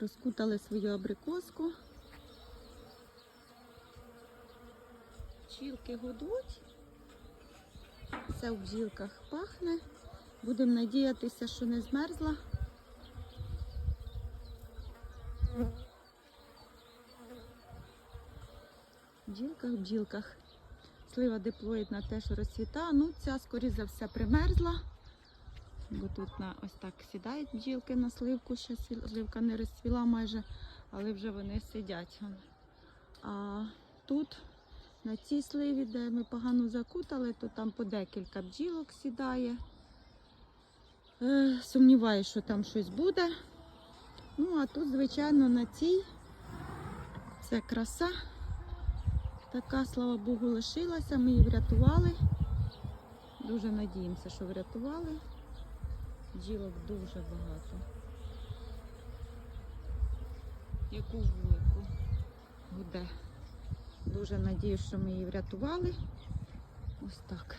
Розкутали свою абрикоску. Бджілки гудуть. Все в бджілках пахне. Будемо надіятися, що не змерзла. Бджілках, в бджілках. Слива диплоїдна теж розцвіта. Ну, ця, скоріш за все, примерзла. Бо тут на, ось так сідають бджілки на сливку. Ще сливка не розцвіла майже, але вже вони сидять. А тут на цій сливі, де ми погано закутали, то там по декілька бджілок сідає. Е, сумніваюся, що там щось буде. Ну, а тут, звичайно, на цій це краса. Така, слава Богу, лишилася. Ми її врятували. Дуже надіємося, що врятували. Бджілок дуже багато. Яку вулику гуде. Дуже надію, що ми її врятували. Ось так.